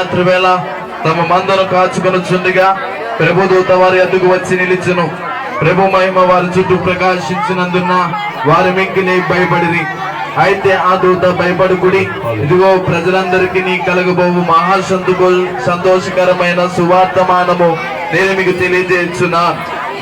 రాత్రి వేళ తమ మందను కాచుకొనుచుండగా ప్రభు దూత వారి అడ్డుకు వచ్చి నిలిచెను. ప్రభు మహిమ వారి చుట్టూ ప్రకాశించినందున వారి మిక్కిలి భయపడిరి. అయితే ఆ దూత భయపడుకుడి ఇదిగో ప్రజలందరికీ నీ కలగబోవు మహా సంతోషకరమైన సువార్తమానము నేను మీకు తెలియజేస్తున్నా.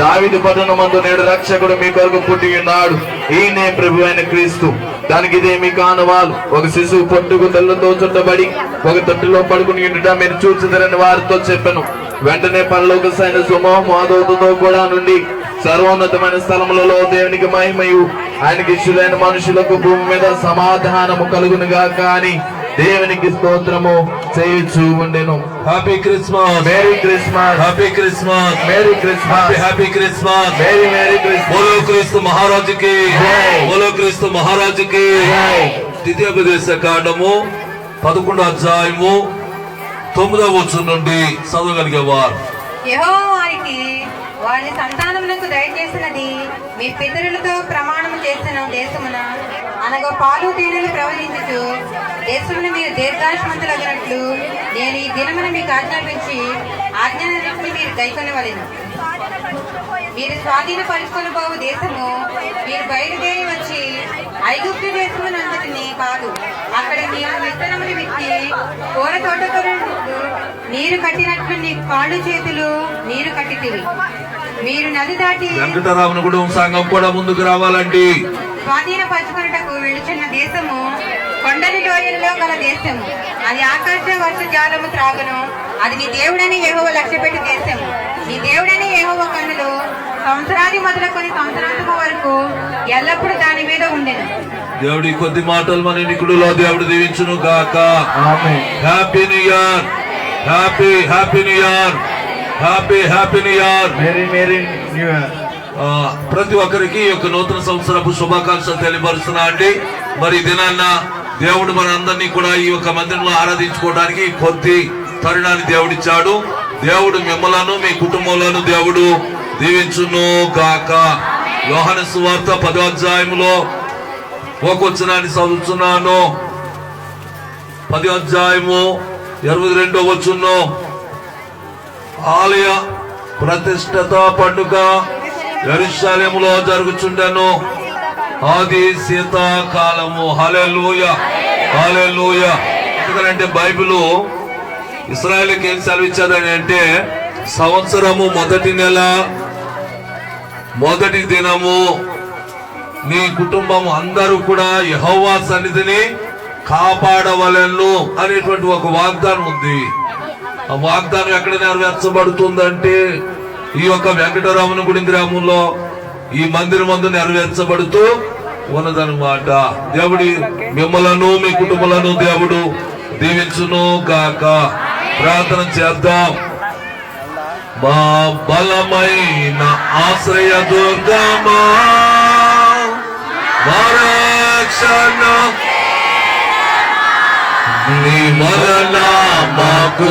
దావిది పట్టణమందు నేడు రక్షకుడు మీ కొరకు పుట్టి ఉన్నాడు. ఈయనే ప్రభు అయిన క్రీస్తు. దానికి ఇదే మీ కానవాలు. ఒక శిశువు పొట్టుకు తెల్లతో చుట్టబడి ఒక తొట్టిలో పడుకుని ఉండటం మీరు చూసిదరని వారితో చెప్పాను. వెంటనే పరలోక సైన సుమోహం ఆదోతతో కూడా నుండి సర్వోన్నతమైన స్థలములలో దేవునికి మహిమయు. ఆయనకి ఇష్యులైన మనుషులకు భూమి మీద సమాధానము కలుగునుగా కానీ దేవునికి స్తోత్రము చేయుచు ఉండెను. Happy Christmas merry Christmas happy Christmas merry Christmas happy Christmas merry merry Christmas బోలో క్రీస్తు మహారాజుకి జై. బోలో క్రీస్తు మహారాజుకి జై. ద్వితీయోపదేశ కాండము పదకొండు అధ్యాయము తొమ్మిదవ వచ్చు నుండి చదవగలిగేవారు. వారికి వారి సంతానమునకు దయచేసినది మీ పితరులతో ప్రమాణము చేసిన దేశమున అనగా పాలు తేనెలు ప్రవహించు దేశమును మీరు దీర్ఘాయుష్మంతులగినట్లు నేను ఈ దినమున మీకు ఆజ్ఞాపించి ఆజ్ఞానాన్ని మీరు గైకొనవలెను మీరు స్వాధీనపరుచుకొని పోవు దేశము మీరు బయలుదేరి వచ్చి ఐగుప్తు దేశమునంతటిని కాదు. అక్కడ మీరు విత్తనములు విత్తి కూర తోటకు నీరు కట్టినట్లు నీ కాళ్ళు చేతులు నీరు కట్టితివి. మీరు నది దాటి వెంకటరామనగూడెం సంఘం కూడా ముందుకు రావాలండి. స్వాధీనపరచుకున్నటకు వెళుచున్న దేశము కొండలి లోయలలో గల దేశము. అది ఆకాశ వర్ష జాలము త్రాగును. అది నీ దేవుడని ఏహోవ లక్ష్యపెట్టి దేశము. నీ దేవుడని ఏహోవ కన్నులు సంవత్సరాది మొదలుకొని సంవత్సరాంతము వరకు ఎల్లప్పుడూ దాని మీద ఉండెను. దేవుడి కొద్ది మాటలు మన నికుడులో దేవుడు దీవించును గాక. Happy new year happy happy new year happy happy new year merry merry new year ప్రతి ఒక్కరికి ఒక యొక్క నూతన సంవత్సరపు శుభాకాంక్షలు తెలియపరుస్తున్నా అండి. మరి దినాన్న దేవుడు మన అందరినీ కూడా ఈ యొక్క మందిరంలో ఆరాధించుకోవడానికి కొద్ది తరుణాన్ని దేవుడిచ్చాడు. దేవుడు మిమ్మలను మీ కుటుంబంలోను దేవుడు దీవించును గాక. యోహాను సువార్త పదో అధ్యాయములో ఒక చదువుతున్నాను. పది అధ్యాయము ఇరవై రెండో వచ్చును ఆలయ ప్రతిష్టత పండుగ. ఎరుషలేములో జరుగుచుండెను. ఆది శీతాకాలము. హలెలూయ హలెలూయ ఎందుకంటే బైబిల్ ఇస్రాయల్కి ఏం సెలవిచ్చేదని అంటే సంవత్సరము మొదటి నెల మొదటి దినము నీ కుటుంబం అందరూ కూడా యహోవా సన్నిధిని కాపాడవలెను అనేటువంటి ఒక వాగ్దానం ఉంది ఆ వాగ్దానం ఎక్కడ నెరవేర్చబడుతుందంటే ఈ యొక్క వెంకటరామన గుడి గ్రామంలో ఈ మందిరం మందు నెరవేర్చబడుతూ ఉన్నదనమాట దేవుడి మిమ్మలను మీ కుటుంబాలను దేవుడు దీవించును గాక. ప్రార్థన చేద్దాం. మా బలమైన ఆశ్రయ దుర్గమా నీ మరణ మాకు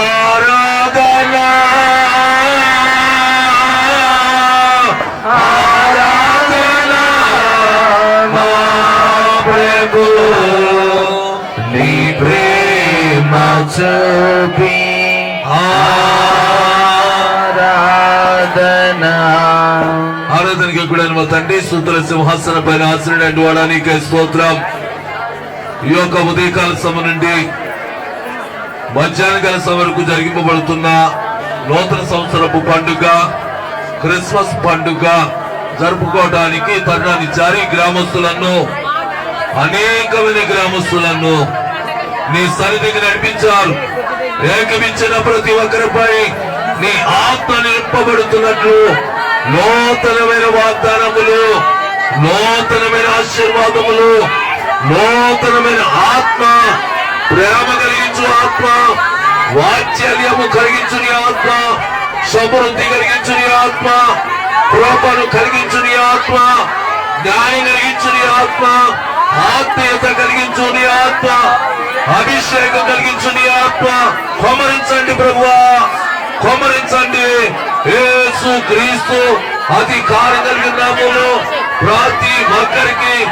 ప్రేమ be ఆరాధనకి కూడా మా తండ్రి సూత్ర సింహాసన పైన ఆశ్రయడానికి వాడానికి స్తోత్రం. ఈ యొక్క ఉదయకాల సభ నుండి మధ్యాహ్నకాల కాల వరకు జరిగింపబడుతున్న నూతన సంవత్సరపు పండుగ క్రిస్మస్ పండుగ జరుపుకోవడానికి తరుణాన్ని జారీ గ్రామస్తులను అనేకమైన గ్రామస్తులను నీ సన్నిధికి నడిపించాలి. ఏకమించిన ప్రతి ఒక్కరిపై నీ ఆత్మ నింపబడుతున్నట్లు నూతనమైన వాగ్దానములు నూతనమైన ఆశీర్వాదములు నూతనమైన ఆత్మ ప్రేమ కలిగించు ఆత్మ వాత్సల్యము కలిగించుని ఆత్మ సమృద్ధి కలిగించుని ఆత్మ కృపను కలిగించుని ఆత్మ న్యాయం కలిగించుని ఆత్మ ఆత్మీయత కలిగించు నీ ఆత్మ. అభిషేకం కలిగించు నీ ఆత్మ. కొమరించండి ప్రభువా. కొమరించండి. ఏసు క్రీస్తు అధికారం కలిగిన నామంలో ప్రతి ఒక్కరికి